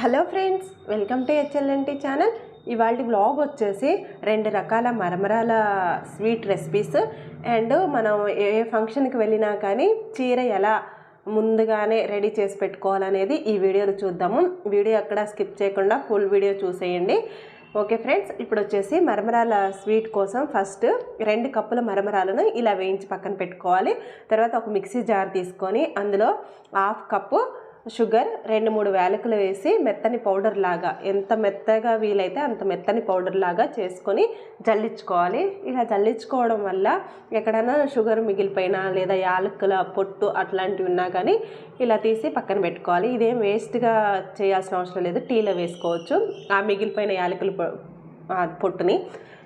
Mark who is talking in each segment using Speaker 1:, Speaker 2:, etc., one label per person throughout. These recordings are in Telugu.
Speaker 1: Hello friends welcome to HLNT channel. ఇవాళ బ్లాగ్ వచ్చేసి రెండు రకాల మరమరాల స్వీట్ రెసిపీస్. అండ్ మనం ఏ ఫంక్షన్కి వెళ్ళినా కానీ చీర ఎలా ముందుగానే రెడీ చేసి పెట్టుకోవాలనేది ఈ వీడియోలో చూద్దాము. వీడియో అక్కడ స్కిప్ చేయకుండా ఫుల్ వీడియో చూసేయండి. ఓకే ఫ్రెండ్స్ ఇప్పుడు వచ్చేసి మరమరాల స్వీట్ కోసం ఫస్ట్ రెండు కప్పుల మరమరాలను ఇలా వేయించి పక్కన పెట్టుకోవాలి. తర్వాత ఒక మిక్సీ జార్ తీసుకొని అందులో హాఫ్ కప్పు షుగర్ రెండు మూడు వేలకులు వేసి మెత్తని పౌడర్ లాగా ఎంత మెత్తగా వీలైతే అంత మెత్తని పౌడర్ లాగా చేసుకొని జల్లించుకోవాలి. ఇలా జల్లించుకోవడం వల్ల ఎక్కడైనా షుగర్ మిగిలిపోయినా లేదా యాలకుల పొట్టు అట్లాంటివి ఉన్నా కానీ ఇలా తీసి పక్కన పెట్టుకోవాలి. ఇదేం వేస్ట్గా చేయాల్సిన అవసరం లేదు. టీలో వేసుకోవచ్చు. ఆ మిగిలిపోయిన యాలకుల పొట్టుని.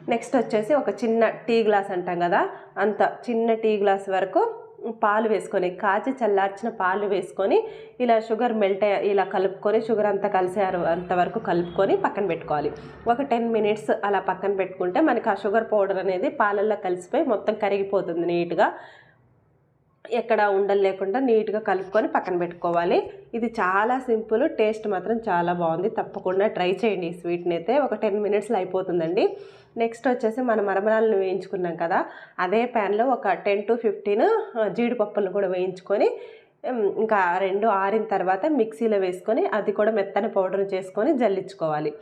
Speaker 1: నెక్స్ట్ వచ్చేసి ఒక చిన్న టీ గ్లాస్ అంటాం కదా అంత చిన్న టీ గ్లాస్ వరకు పాలు వేసుకొని కాచి చల్లార్చిన పాలు వేసుకొని ఇలా షుగర్ మెల్ట్ ఇలా కలుపుకొని షుగర్ అంతా కలిసే అంతవరకు కలుపుకొని పక్కన పెట్టుకోవాలి. ఒక టెన్ మినిట్స్ అలా పక్కన పెట్టుకుంటే మనకి ఆ షుగర్ పౌడర్ అనేది పాలల్లో కలిసిపోయి మొత్తం కరిగిపోతుంది నీట్గా. ఎక్కడ ఉండలు లేకుండా నీట్గా కలుపుకొని పక్కన పెట్టుకోవాలి. ఇది చాలా సింపుల్ టేస్ట్ మాత్రం చాలా బాగుంది. తప్పకుండా ట్రై చేయండి ఈ స్వీట్ని అయితే. ఒక టెన్ మినిట్స్లో అయిపోతుందండి. నెక్స్ట్ వచ్చేసి మన మరమరాలను వేయించుకున్నాం కదా అదే ప్యాన్లో ఒక టెన్ టు ఫిఫ్టీన్ జీడిపప్పులను కూడా వేయించుకొని ఇంకా రెండు ఆరిన తర్వాత మిక్సీలో వేసుకొని అది కూడా మెత్తని పౌడర్ చేసుకొని జల్లించుకోవాలి.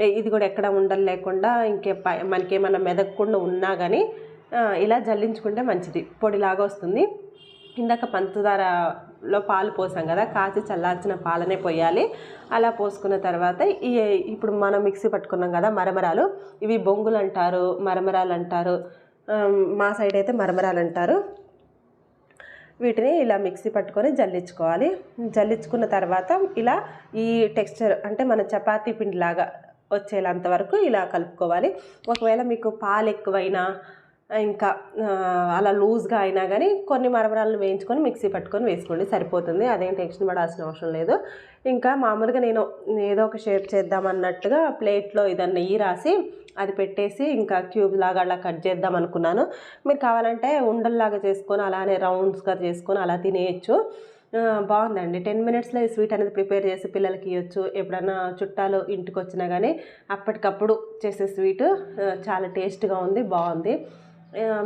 Speaker 1: ఇది కూడా ఎక్కడ ఉండలు లేకుండా ఇంకే పై- మనకేమన్నా మెదగకుండా ఉన్నా కానీ ఇలా జల్లించుకుంటే మంచిది. పొడిలాగా వస్తుంది. ఇందాక పంచదారలో పాలు పోసాం కదా కాచి చల్లార్చిన పాలనే పోయాలి. అలా పోసుకున్న తర్వాత ఈ ఇప్పుడు మనం మిక్సీ పట్టుకున్నాం కదా మరమరాలు ఇవి బొంగులు అంటారు మరమరాలు అంటారు మా సైడ్ అయితే మరమరాలు అంటారు వీటిని ఇలా మిక్సీ పట్టుకొని జల్లించుకోవాలి. జల్లించుకున్న తర్వాత ఇలా ఈ టెక్స్చర్ అంటే మన చపాతీ పిండిలాగా వచ్చేలాంత వరకు ఇలా కలుపుకోవాలి. ఒకవేళ మీకు పాలు ఎక్కువైనా ఇంకా అలా లూజ్గా అయినా కానీ కొన్ని మరమరాలను వేయించుకొని మిక్సీ పట్టుకొని వేసుకోండి సరిపోతుంది. అదేం టెన్షన్ పడాల్సిన అవసరం లేదు. ఇంకా మామూలుగా నేను ఏదో ఒక షేప్ చేద్దామన్నట్టుగా ప్లేట్లో ఇదన్న నెయ్యి రాసి అది పెట్టేసి ఇంకా క్యూబ్ లాగా అలా కట్ చేద్దాం అనుకున్నాను. మీరు కావాలంటే ఉండల్లాగా చేసుకొని అలానే రౌండ్స్గా చేసుకొని అలా తినేయచ్చు. బాగుందండి. టెన్ మినిట్స్లో ఈ స్వీట్ అనేది ప్రిపేర్ చేసి పిల్లలకి ఇవ్వచ్చు ఎప్పుడన్నా చుట్టాలు ఇంటికి వచ్చినా కానీ అప్పటికప్పుడు చేసే స్వీట్ చాలా టేస్ట్గా ఉంది బాగుంది.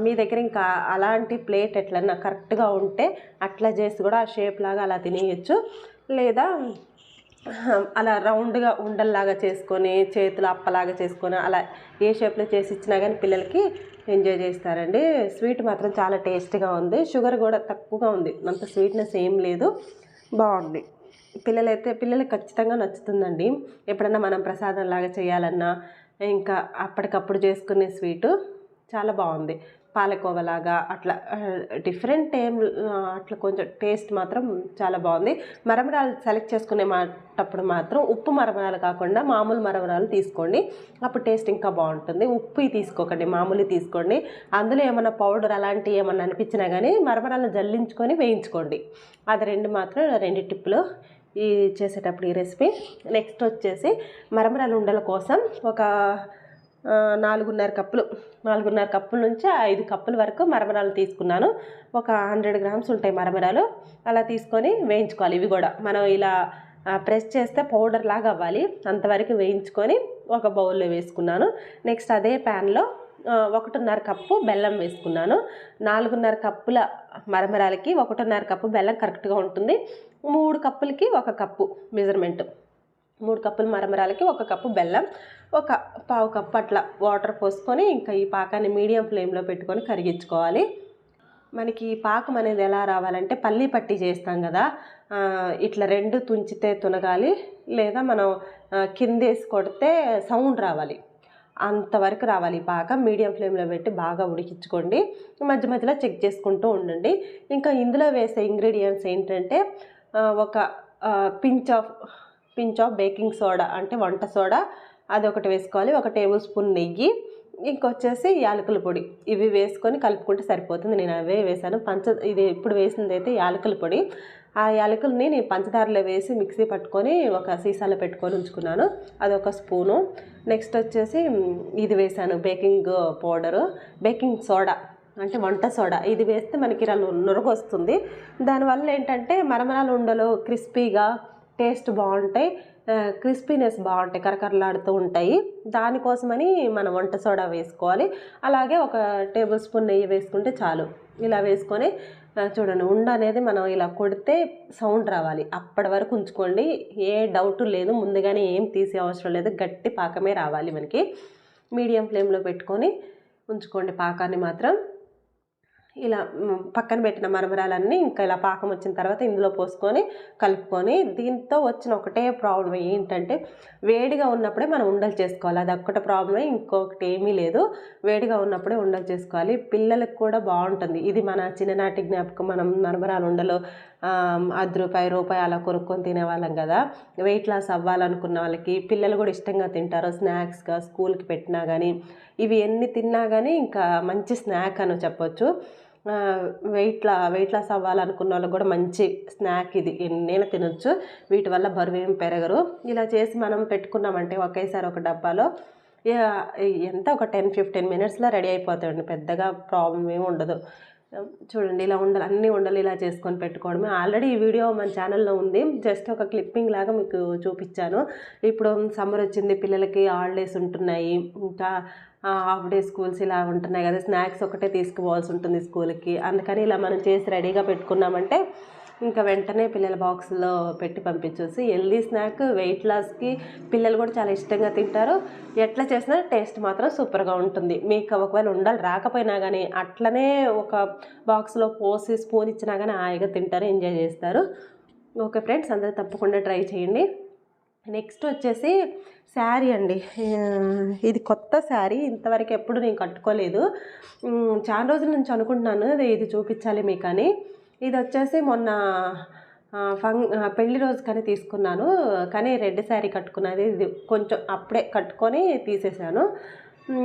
Speaker 1: మీ దగ్గర ఇంకా అలాంటి ప్లేట్ ఎట్లన్నా కరెక్ట్గా ఉంటే అట్లా చేసి కూడా ఆ షేప్ లాగా అలా తినేయచ్చు. లేదా అలా రౌండ్గా ఉండల్లాగా చేసుకొని చేతులు అప్పలాగా చేసుకొని అలా ఏ షేప్లో చేసి ఇచ్చినా కానీ పిల్లలకి ఎంజాయ్ చేస్తారండి. స్వీట్ మాత్రం చాలా టేస్ట్గా ఉంది. షుగర్ కూడా తక్కువగా ఉంది. అంత స్వీట్నెస్ ఏం లేదు. బాగుంది. పిల్లలైతే పిల్లలకి ఖచ్చితంగా నచ్చుతుందండి. ఎప్పుడన్నా మనం ప్రసాదం లాగా చేయాలన్నా ఇంకా అప్పటికప్పుడు చేసుకునే స్వీటు చాలా బాగుంది. పాలకోవలాగా అట్లా డిఫరెంట్ ఏం అట్లా కొంచెం టేస్ట్ మాత్రం చాలా బాగుంది. మరమరాలు సెలెక్ట్ చేసుకునే మాటప్పుడు మాత్రం ఉప్పు మరమరాలు కాకుండా మామూలు మరమరాలు తీసుకోండి. అప్పుడు టేస్ట్ ఇంకా బాగుంటుంది. ఉప్పు తీసుకోకండి మామూలు తీసుకోండి. అందులో ఏమైనా పౌడర్ అలాంటివి ఏమన్నా అనిపించినా కానీ మరమరాలను జల్లించుకొని వేయించుకోండి. అది రెండు మాత్రం రెండు టిప్పులు ఈ చేసేటప్పుడు ఈ రెసిపీ నెక్స్ట్ వచ్చేసి మరమరాలు ఉండల కోసం ఒక నాలుగున్నర కప్పులు. నాలుగున్నర కప్పుల నుంచి ఐదు కప్పుల వరకు మరమరాలు తీసుకున్నాను. ఒక హండ్రెడ్ గ్రామ్స్ ఉంటాయి మరమరాలు. అలా తీసుకొని వేయించుకోవాలి. ఇవి కూడా మనం ఇలా ప్రెస్ చేస్తే పౌడర్ లాగా అవ్వాలి. అంతవరకు వేయించుకొని ఒక బౌల్లో వేసుకున్నాను. నెక్స్ట్ అదే ప్యాన్లో ఒకటిన్నర కప్పు బెల్లం వేసుకున్నాను. నాలుగున్నర కప్పుల మరమరాలకి ఒకటిన్నర కప్పు బెల్లం కరెక్ట్గా ఉంటుంది. మూడు కప్పులకి ఒక కప్పు మెజర్మెంట్. మూడు కప్పుల మరమరాలకి ఒక కప్పు బెల్లం ఒక పావు కప్పు అట్లా వాటర్ పోసుకొని ఇంకా ఈ పాకాన్ని మీడియం ఫ్లేమ్లో పెట్టుకొని కరిగించుకోవాలి. మనకి ఈ పాకం అనేది ఎలా రావాలంటే పల్లి పట్టి చేస్తాం కదా ఇట్లా రెండు తుంచితే తునగాలి లేదా మనం కిందేసి కొడితే సౌండ్ రావాలి. అంతవరకు రావాలి ఈ మీడియం ఫ్లేమ్లో పెట్టి బాగా ఉడికించుకోండి. మధ్య మధ్యలో చెక్ చేసుకుంటూ ఉండండి. ఇంకా ఇందులో వేసే ఇంగ్రీడియంట్స్ ఏంటంటే ఒక pinch of pinch of baking soda అంటే వంట సోడా అది ఒకటి వేసుకోవాలి. ఒక టేబుల్ స్పూన్ నెయ్యి ఇంకొచ్చేసి యాలకుల పొడి. ఇవి వేసుకొని కలుపుకుంటే సరిపోతుంది. నేను అవే వేసాను పంచ ఇది ఇప్పుడు వేసింది అయితే యాలకుల పొడి. ఆ యాలకుల్ని నేను పంచదారలో వేసి మిక్సీ పట్టుకొని ఒక సీసాలో పెట్టుకొని ఉంచుకున్నాను. అది ఒక స్పూను. నెక్స్ట్ వచ్చేసి ఇది వేసాను బేకింగ్ పౌడరు. బేకింగ్ సోడా అంటే వంట సోడా. ఇది వేస్తే మనకి ఇలా నురగొస్తుంది. దానివల్ల ఏంటంటే మరమరాలు ఉండలు క్రిస్పీగా టేస్ట్ బాగుంటాయి క్రిస్పీనెస్ బాగుంటాయి కరకరలాడుతూ ఉంటాయి. దానికోసమని మనం వంట సోడా వేసుకోవాలి. అలాగే ఒక టేబుల్ స్పూన్ నెయ్యి వేసుకుంటే చాలు. ఇలా వేసుకొని చూడండి ఉండ అనేది మనం ఇలా కొడితే సౌండ్ రావాలి. అప్పటి వరకు ఉంచుకోండి. ఏ డౌట్ లేదు. ముందుగానే ఏం తీసే అవసరం లేదు. గట్టి పాకమే రావాలి మనకి. మీడియం ఫ్లేమ్లో పెట్టుకొని ఉంచుకోండి పాకాన్ని మాత్రం. ఇలా పక్కన పెట్టిన మరమరాలన్నీ ఇంకా ఇలా పాకం వచ్చిన తర్వాత ఇందులో పోసుకొని కలుపుకొని దీంతో వచ్చిన ఒకటే ప్రాబ్లం ఏంటంటే వేడిగా ఉన్నప్పుడే మనం ఉండలు చేసుకోవాలి. అది ఒక్కటే ప్రాబ్లమే ఇంకొకటి ఏమీ లేదు. వేడిగా ఉన్నప్పుడే ఉండలు చేసుకోవాలి. పిల్లలకు కూడా బాగుంటుంది. ఇది మన చిన్ననాటి జ్ఞాపకం. మనం మరమరాలు ఉండలు అది రూపాయి రూపాయి అలా కొనుక్కొని తినేవాళ్ళం కదా. వెయిట్ లాస్ అవ్వాలనుకున్న వాళ్ళకి పిల్లలు కూడా ఇష్టంగా తింటారు. స్నాక్స్గా స్కూల్కి పెట్టినా కానీ ఇవి ఎన్ని తిన్నా కానీ ఇంకా మంచి స్నాక్ అని చెప్పొచ్చు. వెయిట్ లా వెయిట్ లాస్ అవ్వాలనుకున్న వాళ్ళకి కూడా మంచి స్నాక్ ఇది. ఎన్నైనా తినొచ్చు. వీటి వల్ల బరువు ఏం పెరగరు. ఇలా చేసి మనం పెట్టుకున్నామంటే ఒకేసారి ఒక డబ్బాలో ఎంత? ఒక టెన్ ఫిఫ్టీన్ మినిట్స్లో రెడీ అయిపోతాయండి పెద్దగా ప్రాబ్లం ఏమి ఉండదు. చూడండి ఇలా ఉండాలి అన్ని ఉండలు ఇలా చేసుకొని పెట్టుకోవడమే. ఆల్రెడీ ఈ వీడియో మన ఛానల్లో ఉంది. జస్ట్ ఒక క్లిప్పింగ్ లాగా మీకు చూపించాను. ఇప్పుడు సమ్మర్ వచ్చింది పిల్లలకి హాలిడేస్ ఉంటున్నాయి. ఇంకా హాఫ్ డే స్కూల్స్ ఇలా ఉంటున్నాయి కదా. స్నాక్స్ ఒకటే తీసుకుపోవాల్సి ఉంటుంది స్కూల్కి అందుకని ఇలా మనం చేసి రెడీగా పెట్టుకున్నామంటే ఇంకా వెంటనే పిల్లల బాక్స్లో పెట్టి పంపించేసి హెల్దీ స్నాక్ వెయిట్ లాస్కి పిల్లలు కూడా చాలా ఇష్టంగా తింటారు. ఎట్లా చేసినా టేస్ట్ మాత్రం సూపర్గా ఉంటుంది. మీకు ఒకవేళ ఉండాలి రాకపోయినా కానీ అట్లనే ఒక బాక్స్లో పోసి స్పూన్ ఇచ్చినా కానీ హాయిగా తింటారు ఎంజాయ్ చేస్తారు. ఓకే ఫ్రెండ్స్ అందరూ తప్పకుండా ట్రై చేయండి. నెక్స్ట్ వచ్చేసి శారీ అండి. ఇది కొత్త శారీ. ఇంతవరకు ఎప్పుడు నేను కట్టుకోలేదు. చాలా రోజుల నుంచి అనుకుంటున్నాను ఇది ఇది చూపించాలి మీకు అని ఇది వచ్చేసి మొన్న ఫంగ్ పెళ్ళి రోజు కానీ తీసుకున్నాను. కానీ రెడ్ శారీ కట్టుకున్నది ఇది కొంచెం అప్పుడే కట్టుకొని తీసేసాను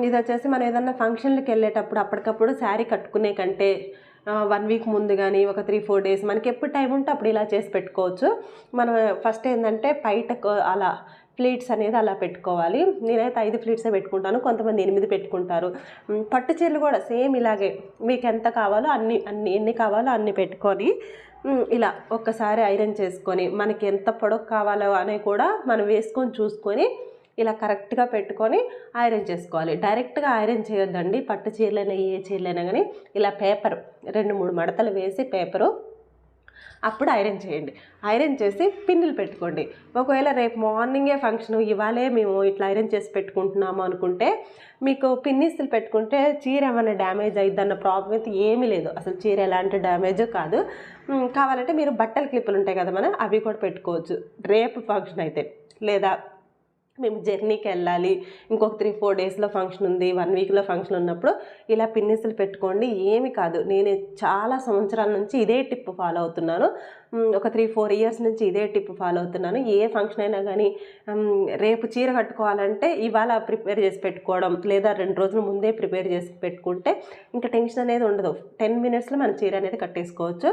Speaker 1: ఇది వచ్చేసి మనం ఏదన్నా ఫంక్షన్లకు వెళ్ళేటప్పుడు అప్పటికప్పుడు శారీ కట్టుకునే కంటే వన్ వీక్ ముందు కానీ ఒక త్రీ ఫోర్ డేస్ మనకి ఎప్పుడు టైం ఉంటే అప్పుడు ఇలా చేసి పెట్టుకోవచ్చు. మనం ఫస్ట్ ఏంటంటే బయటకు అలా ప్లేట్స్ అనేది అలా పెట్టుకోవాలి. నేనైతే ఐదు ప్లేట్సే పెట్టుకుంటాను. కొంతమంది ఎనిమిది పెట్టుకుంటారు. పట్టు చీరలు కూడా సేమ్ ఇలాగే. మీకు ఎంత కావాలో అన్ని అన్ని ఎన్ని కావాలో అన్ని పెట్టుకొని ఇలా ఒక్కసారి ఐరన్ చేసుకొని మనకి ఎంత పొడవు కావాలో అని కూడా మనం వేసుకొని చూసుకొని ఇలా కరెక్ట్గా పెట్టుకొని ఐరన్ చేసుకోవాలి. డైరెక్ట్గా ఐరన్ చేయొద్దండి. పట్టు చీరలైనా ఏ చీరలైనా కానీ ఇలా పేపర్ రెండు మూడు మడతలు వేసి పేపరు అప్పుడు ఐరన్ చేయండి. ఐరన్ చేసి పిన్నులు పెట్టుకోండి. ఒకవేళ రేపు మార్నింగే ఫంక్షన్ ఇవాళే మేము ఇట్లా ఐరన్ చేసి పెట్టుకుంటున్నాము అనుకుంటే మీకు పిన్నిస్తులు పెట్టుకుంటే చీర ఏమైనా డ్యామేజ్ అయ్యిద్దన్న ప్రాబ్లం అయితే ఏమీ లేదు. అసలు చీర ఎలాంటి డ్యామేజ్ కాదు. కావాలంటే మీరు బట్టల క్లిప్పులు ఉంటాయి కదా మనం అవి కూడా పెట్టుకోవచ్చు. రేపు ఫంక్షన్ అయితే లేదా మేము జర్నీకి వెళ్ళాలి. ఇంకొక త్రీ ఫోర్ డేస్లో ఫంక్షన్ ఉంది. వన్ వీక్లో ఫంక్షన్ ఉన్నప్పుడు ఇలా పిన్నిసులు పెట్టుకోండి. ఏమి కాదు. నేను చాలా సంవత్సరాల నుంచి ఇదే టిప్ ఫాలో అవుతున్నాను. ఒక త్రీ ఫోర్ ఇయర్స్ నుంచి ఇదే టిప్ ఫాలో అవుతున్నాను. ఏ ఫంక్షన్ అయినా కానీ రేపు చీర కట్టుకోవాలంటే ఇవాళ ప్రిపేర్ చేసి పెట్టుకోవడం లేదా రెండు రోజుల ముందే ప్రిపేర్ చేసి పెట్టుకుంటే ఇంకా టెన్షన్ అనేది ఉండదు. టెన్ మినిట్స్లో మన చీర అనేది కట్టేసుకోవచ్చు.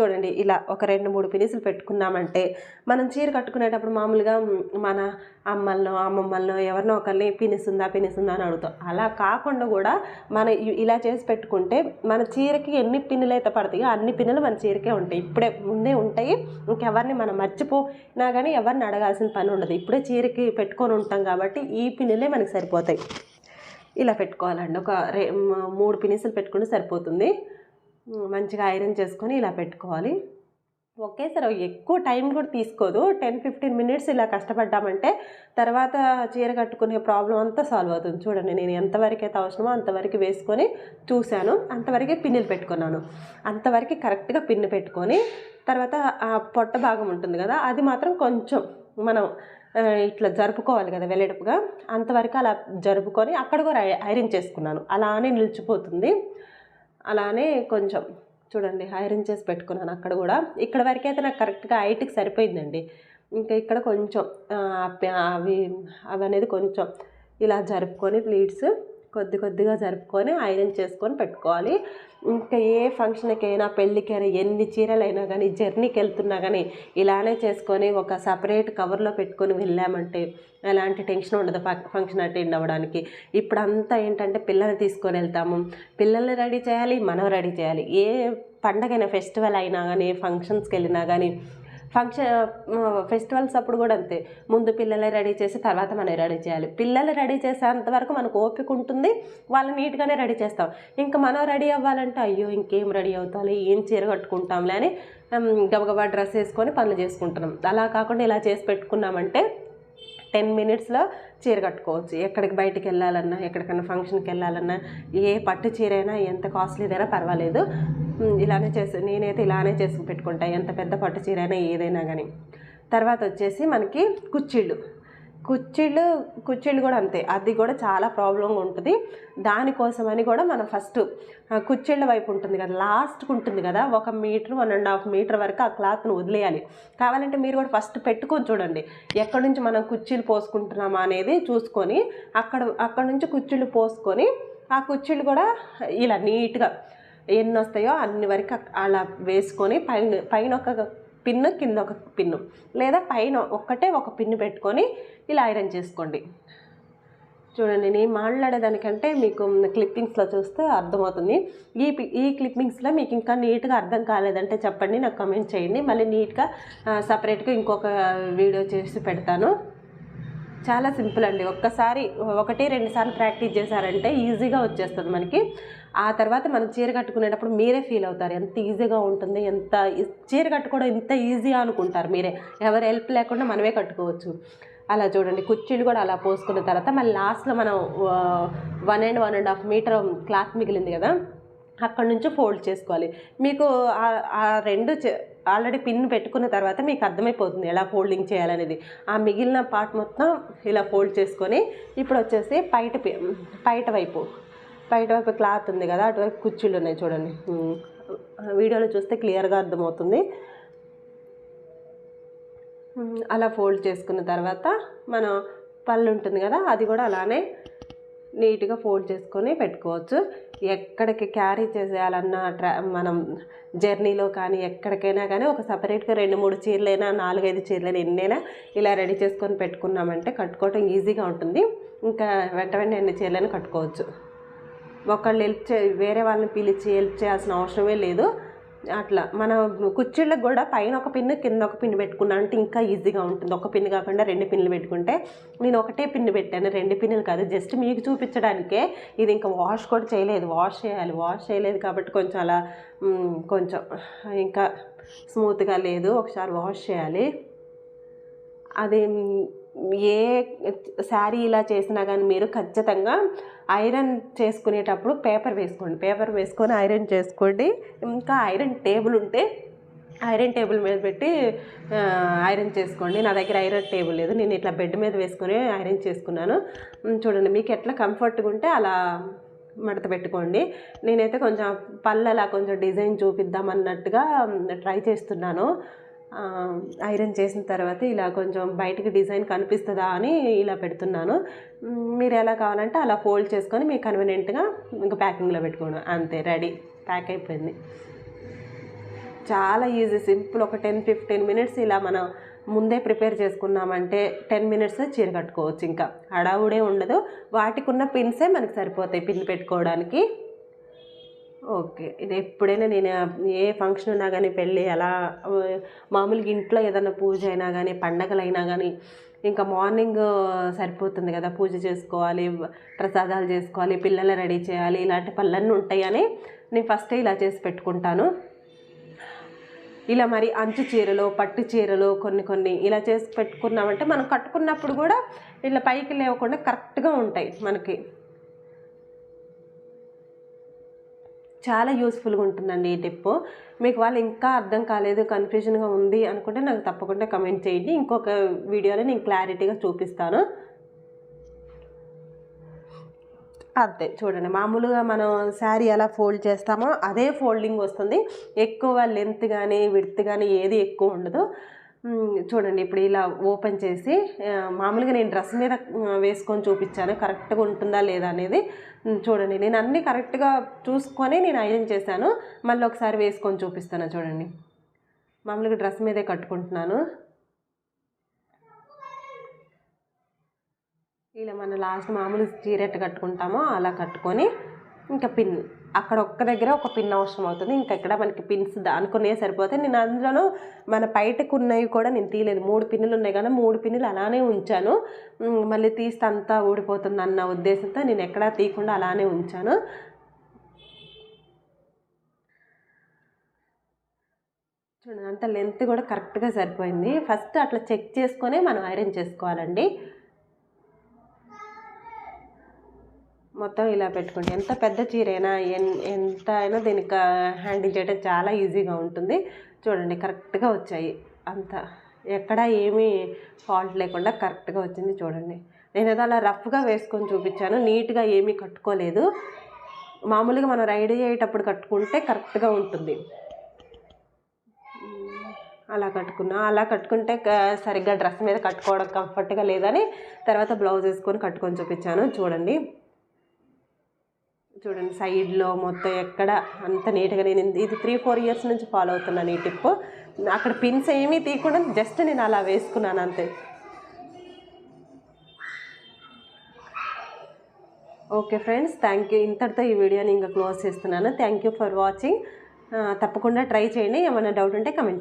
Speaker 1: చూడండి ఇలా ఒక రెండు మూడు పినిసులు పెట్టుకున్నామంటే మనం చీర కట్టుకునేటప్పుడు మామూలుగా మన అమ్మల్నో అమ్మమ్మల్నో ఎవరినో ఒకరిని పినిసుందా పినిసుందా అని అడుగుతాం. అలా కాకుండా కూడా మన ఇ- ఇలా చేసి పెట్టుకుంటే మన చీరకి ఎన్ని పిన్నులు అయితే పడతాయో అన్ని పిన్నులు మన చీరకే ఉంటాయి. ఇప్పుడే ముందే ఉంటాయి. ఇంకెవరిని మనం మర్చిపోయినా కానీ ఎవరిని అడగాల్సిన పని ఉండదు. ఇప్పుడే చీరకి పెట్టుకొని ఉంటాం కాబట్టి ఈ పిన్నులే మనకి సరిపోతాయి. ఇలా పెట్టుకోవాలండి. ఒక రే మూడు పినిసులు పెట్టుకుంటే సరిపోతుంది. మంచిగా ఐరన్ చేసుకొని ఇలా పెట్టుకోవాలి. ఒకేసారి ఎక్కువ టైం కూడా తీసుకోదు. టెన్ ఫిఫ్టీన్ మినిట్స్ ఇలా కష్టపడ్డామంటే తర్వాత చీర కట్టుకునే ప్రాబ్లం అంతా సాల్వ్ అవుతుంది. చూడండి నేను ఎంతవరకు అయితే అవసరమో అంతవరకు వేసుకొని చూశాను. అంతవరకే పిన్నులు పెట్టుకున్నాను. అంతవరకు కరెక్ట్గా పిన్ను పెట్టుకొని తర్వాత ఆ పొట్ట భాగం ఉంటుంది కదా అది మాత్రం కొంచెం మనం ఇట్లా జరుపుకోవాలి కదా వెళ్ళేటప్పుగా అంతవరకు అలా జరుపుకొని అక్కడ కూడా ఐ- ఐరన్ చేసుకున్నాను. అలానే నిలిచిపోతుంది. అలానే కొంచెం చూడండి ఐరన్ చేసి పెట్టుకున్నాను అక్కడ కూడా. ఇక్కడ వరకు అయితే నాకు కరెక్ట్గా హైట్కి సరిపోయిందండి. ఇంకా ఇక్కడ కొంచెం అవి అవి అనేది కొంచెం ఇలా జరుపుకొని ప్లీట్స్ కొద్ది కొద్దిగా జరుపుకొని ఐరన్ చేసుకొని పెట్టుకోవాలి. ఇంకా ఏ ఫంక్షన్కైనా పెళ్ళికైనా ఎన్ని చీరలైనా కానీ జర్నీకి వెళ్తున్నా కానీ ఇలానే చేసుకొని ఒక సపరేట్ కవర్లో పెట్టుకొని వెళ్ళామంటే ఎలాంటి టెన్షన్ ఉండదు ఫంక్షన్ అటెండ్ అవ్వడానికి. ఇప్పుడు అంతా ఏంటంటే పిల్లల్ని తీసుకొని వెళ్తాము. పిల్లల్ని రెడీ చేయాలి మనం రెడీ చేయాలి. ఏ పండగైనా ఫెస్టివల్ అయినా కానీ ఫంక్షన్స్కి వెళ్ళినా కానీ ఫంక్షన్ ఫెస్టివల్స్ అప్పుడు కూడా అంతే. ముందు పిల్లలే రెడీ చేసి తర్వాత మనం రెడీ చేయాలి. పిల్లలు రెడీ చేసేంత వరకు మనకు ఓపిక ఉంటుంది. వాళ్ళు నీట్గానే రెడీ చేస్తాం. ఇంకా మనం రెడీ అవ్వాలంటే అయ్యో ఇంకేం రెడీ అవుతాలి ఏం చీర కట్టుకుంటాంలే అని గబగబా డ్రెస్ వేసుకొని పనులు చేసుకుంటున్నాం. అలా కాకుండా ఇలా చేసి పెట్టుకున్నామంటే టెన్ మినిట్స్లో చీర కట్టుకోవచ్చు. ఎక్కడికి బయటికి వెళ్ళాలన్నా ఎక్కడికైనా ఫంక్షన్కి వెళ్ళాలన్నా ఏ పట్టు చీర అయినా ఎంత కాస్ట్లీదైనా పర్వాలేదు. ఇలానే చేసి నేనైతే ఇలానే చేసి పెట్టుకుంటా ఎంత పెద్ద పట్టు చీర అయినా ఏదైనా కానీ తర్వాత వచ్చేసి మనకి కుచ్చిళ్ళు. కుచ్చిళ్ళు కుచ్చిళ్ళు కూడా అంతే. అది కూడా చాలా ప్రాబ్లంగా ఉంటుంది. దానికోసమని కూడా మనం ఫస్ట్ కుచ్చిళ్ళ వైపు ఉంటుంది కదా లాస్ట్కి ఉంటుంది కదా ఒక metre one and half metre వరకు ఆ క్లాత్ను వదిలేయాలి. కావాలంటే మీరు కూడా ఫస్ట్ పెట్టుకొని చూడండి. ఎక్కడి నుంచి మనం కుర్చీలు పోసుకుంటున్నామా అనేది చూసుకొని అక్కడ అక్కడ నుంచి కుచ్చిళ్ళు పోసుకొని ఆ కుచ్చిళ్ళు కూడా ఇలా నీట్గా ఎన్ని వస్తాయో అన్ని వరకు అలా వేసుకొని పైన పైన ఒక పిన్ను కింద ఒక పిన్ను. లేదా పైన ఒక్కటే ఒక పిన్ను పెట్టుకొని ఇలా ఐరన్ చేసుకోండి. చూడండి నేను మాట్లాడేదానికంటే మీకు క్లిప్పింగ్స్లో చూస్తే అర్థమవుతుంది. ఈ పి- ఈ క్లిప్పింగ్స్లో మీకు ఇంకా నీట్గా అర్థం కాలేదంటే చెప్పండి నాకు కమెంట్ చేయండి. మళ్ళీ నీట్గా సపరేట్గా ఇంకొక వీడియో చేసి పెడతాను. చాలా సింపుల్ అండి. ఒక్కసారి ఒకటి రెండు సార్లు ప్రాక్టీస్ చేశారంటే ఈజీగా వచ్చేస్తుంది మనకి. ఆ తర్వాత మనం చీర కట్టుకునేటప్పుడు మీరే ఫీల్ అవుతారు. ఎంత ఈజీగా ఉంటుంది ఎంత చీర కట్టుకోవడం ఇంత ఈజీ అనుకుంటారు మీరే. ఎవరు హెల్ప్ లేకుండా మనమే కట్టుకోవచ్చు. అలా చూడండి. కుర్చీలు కూడా అలా పోసుకున్న తర్వాత మళ్ళీ లాస్ట్లో మనం one and one and half metre cloth మిగిలింది కదా అక్కడ నుంచి ఫోల్డ్ చేసుకోవాలి. మీకు ఆ- ఆ రెండు ఆల్రెడీ పిన్ పెట్టుకున్న తర్వాత మీకు అర్థమైపోతుంది ఎలా ఫోల్డింగ్ చేయాలనేది. ఆ మిగిలిన పార్ట్ మొత్తం ఇలా ఫోల్డ్ చేసుకొని ఇప్పుడు వచ్చేసి పైట పైట వైపు పైట వైపు క్లాత్ ఉంది కదా అటువైపు కుర్చీలు ఉన్నాయి చూడండి. వీడియోలో చూస్తే క్లియర్గా అర్థమవుతుంది. అలా ఫోల్డ్ చేసుకున్న తర్వాత మనం పళ్ళు ఉంటుంది కదా అది కూడా అలానే నీట్గా ఫోల్డ్ చేసుకొని పెట్టుకోవచ్చు. ఎక్కడికి క్యారీ చేసేయాలన్నా ట్రా మనం జర్నీలో కానీ ఎక్కడికైనా కానీ ఒక సపరేట్గా రెండు మూడు చీరలైనా నాలుగైదు చీరలైనా ఎన్నైనా ఇలా రెడీ చేసుకొని పెట్టుకున్నామంటే కట్టుకోవటం ఈజీగా ఉంటుంది. ఇంకా వెంట వెంటనే ఎన్ని చీరలైనా కట్టుకోవచ్చు. ఒకళ్ళు హెల్ప్ చే వేరే వాళ్ళని పిలిచి హెల్ప్ చేయాల్సిన అవసరమే లేదు. అట్లా. మన కుర్చీళ్ళకి కూడా పైన ఒక పిన్ను కింద ఒక పిన్ను పెట్టుకున్నా అంటే ఇంకా ఈజీగా ఉంటుంది. ఒక పిన్ను కాకుండా రెండు పిన్నులు పెట్టుకుంటే నేను ఒకటే పిన్ను పెట్టాను. రెండు పిన్నులు కాదు జస్ట్ మీకు చూపించడానికే. ఇది ఇంకా వాష్ కూడా చేయలేదు. వాష్ చేయాలి. వాష్ చేయలేదు కాబట్టి కొంచెం అలా కొంచెం ఇంకా స్మూత్గా లేదు. ఒకసారి వాష్ చేయాలి. అది ఏ శారీ ఇలా చేసినా కానీ మీరు ఖచ్చితంగా ఐరన్ చేసుకునేటప్పుడు పేపర్ వేసుకోండి. పేపర్ వేసుకొని ఐరన్ చేసుకోండి. ఇంకా ఐరన్ టేబుల్ ఉంటే ఐరన్ టేబుల్ మీద పెట్టి ఐరన్ చేసుకోండి. నా దగ్గర ఐరన్ టేబుల్ లేదు. నేను ఇట్లా బెడ్ మీద వేసుకొని ఐరన్ చేసుకున్నాను. చూడండి మీకు ఎట్లా కంఫర్ట్గా ఉంటే అలా మడత పెట్టుకోండి. నేనైతే కొంచెం పళ్ళలా అలా కొంచెం డిజైన్ చూపిద్దాం అన్నట్టుగా ట్రై చేస్తున్నాను. ఐరన్ చేసిన తర్వాత ఇలా కొంచెం బయటికి డిజైన్ కనిపిస్తుందా అని ఇలా పెడుతున్నాను. మీరు ఎలా కావాలంటే అలా ఫోల్డ్ చేసుకొని మీకు కన్వీనియంట్గా ఇంకా ప్యాకింగ్లో పెట్టుకోండి. అంతే రెడీ ప్యాక్ అయిపోయింది. చాలా ఈజీ సింపుల్. ఒక టెన్ ఫిఫ్టీన్ మినిట్స్ ఇలా మనం ముందే ప్రిపేర్ చేసుకున్నామంటే టెన్ మినిట్స్ చీర కట్టుకోవచ్చు. ఇంకా హడావుడే ఉండదు. వాటికి ఉన్న పిన్సే మనకి సరిపోతాయి పిన్ పెట్టుకోవడానికి. ఓకే. ఇది ఎప్పుడైనా నేను ఏ ఫంక్షన్ ఉన్నా కానీ పెళ్ళి అలా మామూలుగా ఇంట్లో ఏదైనా పూజ అయినా కానీ పండగలైనా కానీ ఇంకా మార్నింగ్ సరిపోతుంది కదా పూజ చేసుకోవాలి ప్రసాదాలు చేసుకోవాలి పిల్లల్ని రెడీ చేయాలి ఇలాంటి పనులన్నీ ఉంటాయని నేను ఫస్టే ఇలా చేసి పెట్టుకుంటాను. ఇలా మరి అంచు చీరలు పట్టు చీరలు కొన్ని కొన్ని ఇలా చేసి పెట్టుకున్నామంటే మనం కట్టుకున్నప్పుడు కూడా ఇలా పైకి లేవకుండా కరెక్ట్గా ఉంటాయి మనకి. చాలా యూస్ఫుల్గా ఉంటుందండి ఈ టిప్ మీకు వాళ్ళు ఇంకా అర్థం కాలేదు కన్ఫ్యూజన్గా ఉంది అనుకుంటే నాకు తప్పకుండా కమెంట్ చేయండి. ఇంకొక వీడియోలో నేను క్లారిటీగా చూపిస్తాను. అంతే చూడండి. మామూలుగా మనం శారీ ఎలా ఫోల్డ్ చేస్తామో అదే ఫోల్డింగ్ వస్తుంది. ఎక్కువ లెంత్ కానీ విడ్త్ కానీ ఏది ఎక్కువ ఉండదు. చూడండి ఇప్పుడు ఇలా ఓపెన్ చేసి మామూలుగా నేను డ్రెస్ మీద వేసుకొని చూపించాను. కరెక్ట్గా ఉంటుందా లేదా అనేది చూడండి. నేను అన్నీ కరెక్ట్గా చూసుకొని నేను ఐరన్ చేశాను. మళ్ళీ ఒకసారి వేసుకొని చూపిస్తాను చూడండి. మామూలుగా డ్రెస్ మీదే కట్టుకుంటున్నాను. ఇలా మన లాస్ట్ మామూలు చీరెట్టు కట్టుకుంటామో అలా కట్టుకొని ఇంకా పిన్ అక్కడ ఒక్క దగ్గర ఒక పిన్ అవసరం అవుతుంది. ఇంకా ఇక్కడ మనకి పిన్స్ దానుకునే సరిపోతాయి నేను అందులోనూ మన బయటకు ఉన్నవి కూడా నేను తీయలేదు. మూడు పిన్నులు ఉన్నాయి కానీ మూడు పిన్నులు అలానే ఉంచాను. మళ్ళీ తీస్తే అంతా ఊడిపోతుంది అన్న ఉద్దేశంతో నేను ఎక్కడా తీయకుండా అలానే ఉంచాను. చూడండి అంత లెంత్ కూడా కరెక్ట్గా సరిపోయింది. ఫస్ట్ అట్లా చెక్ చేసుకొని మనం ఐరన్ చేసుకోవాలండి. మొత్తం ఇలా పెట్టుకోండి. ఎంత పెద్ద చీర అయినా ఎంత అయినా దీనికి హ్యాండిల్ చేయడం చాలా ఈజీగా ఉంటుంది. చూడండి కరెక్ట్గా వచ్చాయి. అంత ఎక్కడ ఏమీ ఫాల్ట్ లేకుండా కరెక్ట్గా వచ్చింది చూడండి. నేను ఏదో అలా రఫ్గా వేసుకొని చూపించాను. నీట్గా ఏమీ కట్టుకోలేదు. మామూలుగా మనం రైడ్ అయ్యేటప్పుడు కట్టుకుంటే కరెక్ట్గా ఉంటుంది. అలా కట్టుకున్నా అలా కట్టుకుంటే సరిగ్గా డ్రెస్ మీద కట్టుకోవడం కంఫర్ట్గా లేదని తర్వాత బ్లౌజ్ వేసుకొని కట్టుకొని చూపించాను. చూడండి. చూడండి సైడ్లో మొత్తం ఎక్కడ అంత నీట్గా నేను ఇది- త్రీ ఫోర్ ఇయర్స్ నుంచి ఫాలో అవుతున్నాను ఈ టిప్. అక్కడ పిన్స్ ఏమీ తీయకుండా జస్ట్ నేను అలా వేసుకున్నాను అంతే. ఓకే ఫ్రెండ్స్ థ్యాంక్ యూ ఇంతటితో ఈ వీడియోని ఇంకా క్లోజ్ చేస్తున్నాను. థ్యాంక్ యూ ఫర్ వాచింగ్ తప్పకుండా ట్రై చేయండి. ఏమైనా డౌట్ ఉంటే కమెంట్